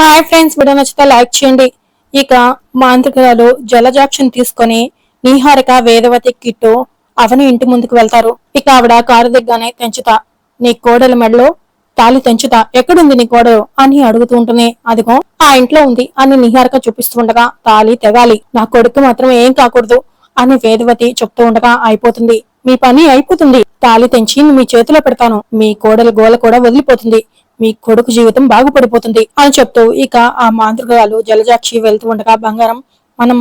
Hi friends video నచ్చితే like చేయండి. ఇక మాంత్రికురాలు జలజాక్షన్ తీసుకొని నీహారిక వేదవతి కిట్టు అవని ఇంటి ముందుకు వెళ్తారు. ఇక ఆవిడ కారు దిగ్గానే తెంచుతా. నీ కోడల మెడలో తాళి తెంచుతా. ఎక్కడుంది నీ కోడలు అని అడుగుతూ ఉంటుంది. అదిగో ఆ ఇంట్లో ఉంది అని నిహారిక చూపిస్తూ ఉండగా తాళి తెగాలి. నా కొడుకు మాత్రం ఏం కాకూడదు అని వేదవతి చెప్తూ ఉండగా అయిపోతుంది. మీ పని అయిపోతుంది. తాళి తెంచి మీ చేతిలో పెడతాను. మీ కోడలు గోల కూడా వదిలిపోతుంది. మీ కొడుకు జీవితం బాగుపడిపోతుంది అని చెప్తూ ఇక ఆ మాంత్రికాలు జలజాక్షి వెళ్తూ ఉండగా బంగారం మనం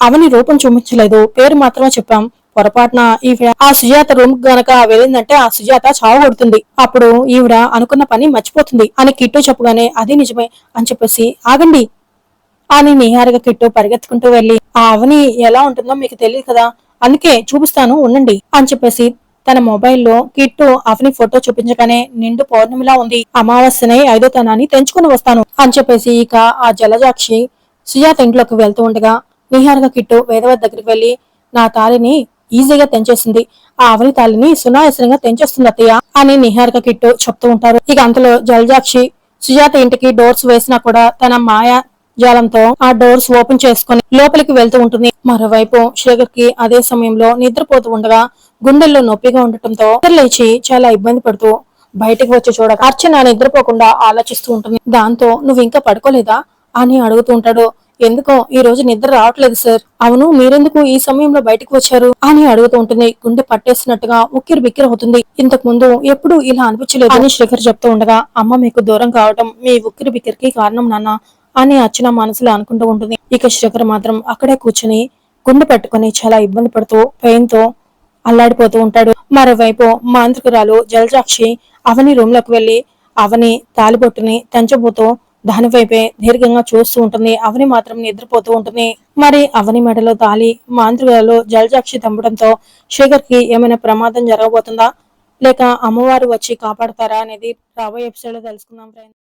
అవని రూపం చూపించలేదు. పేరు మాత్రమే చెప్పాం. పొరపాటున ఈవిడ ఆ సుజాత రూమ్ గనక వెళ్ళిందంటే ఆ సుజాత చావు కొడుతుంది. అప్పుడు ఈవిడ అనుకున్న పని మర్చిపోతుంది అని కిట్టు చెప్పగానే అది నిజమే అని చెప్పేసి ఆగండి అని నిహారిక కిట్టు పరిగెత్తుకుంటూ వెళ్ళి ఆ అవని ఎలా ఉంటుందో మీకు తెలియదు కదా అందుకే చూపిస్తాను ఉండండి అని చెప్పేసి తన మొబైల్లో కిట్టు అవని ఫోటో చూపించగానే నిండు పౌర్ణమిలా ఉంది. అమావాస్యనై ఐదో తనాన్ని తెంచుకుని వస్తాను అని చెప్పేసి ఇక ఆ జలజాక్షి సుజాత ఇంట్లోకి వెళ్తూ ఉండగా నిహారిక కిట్టు వేదవతి దగ్గరికి వెళ్ళి నా తాలిని ఈజీగా తెంచేసింది. ఆ అవని తాళిని సునాయాసనంగా తెంచేస్తుంది అత్తయ్య అని నిహారిక కిట్టు చెప్తూ ఉంటారు. ఇక అంతలో జలజాక్షి సుజాత ఇంటికి డోర్స్ వేసినా కూడా తన మాయా జాలంతో ఆ డోర్స్ ఓపెన్ చేసుకుని లోపలికి వెళ్తూ ఉంటుంది. మరోవైపు శేఖర్కి అదే సమయంలో నిద్రపోతూ ఉండగా గుండెల్లో నొప్పిగా ఉండటంతో లేచి చాలా ఇబ్బంది పడుతూ బయటకు వచ్చి చూడగా అర్చన నిద్రపోకుండా ఆలోచిస్తూ ఉంటుంది. దాంతో నువ్వు ఇంకా పడుకోలేదా? అని అడుగుతూ ఉంటాడు. ఎందుకో? ఈ రోజు నిద్ర రావట్లేదు సార్. అవును మీరెందుకు ఈ సమయంలో బయటకు వచ్చారు? అని అడుగుతూ ఉంటుంది. గుండె పట్టేసినట్టుగా ఉక్కిరి బిక్కిరి అవుతుంది. ఇంతకు ముందు ఎప్పుడు ఇలా అనిపించలేదు అని శేఖర్ చెప్తూ ఉండగా అమ్మ మీకు దూరం కావడం మీ ఉక్కిరి బిక్కిరికి కారణం నాన్న అని అర్చన మనసులో అనుకుంటూ ఉంటుంది. ఇక శేఖర్ మాత్రం అక్కడే కూర్చుని గుండె పెట్టుకుని చాలా ఇబ్బంది పడుతూ పెయిన్తో అల్లాడిపోతూ ఉంటాడు. మరోవైపు మాంత్రికురాలు జలజాక్షి అవని రూమ్లోకి వెళ్ళి అవని తాలిబొట్టుని తెంచబోతూ దాని వైపే దీర్ఘంగా చూస్తూ ఉంటుంది. అవని మాత్రం నిద్రపోతూ ఉంటుంది. మరి అవని మెడలో తాలి మాంత్రికురాలు జలజాక్షి తంపడంతో శేఖర్కి ఏమైనా ప్రమాదం జరగబోతుందా? లేక అమ్మవారు వచ్చి కాపాడతారా అనేది రాబోయే ఎపిసోడ్లో తెలుసుకుందాం ఫ్రెండ్స్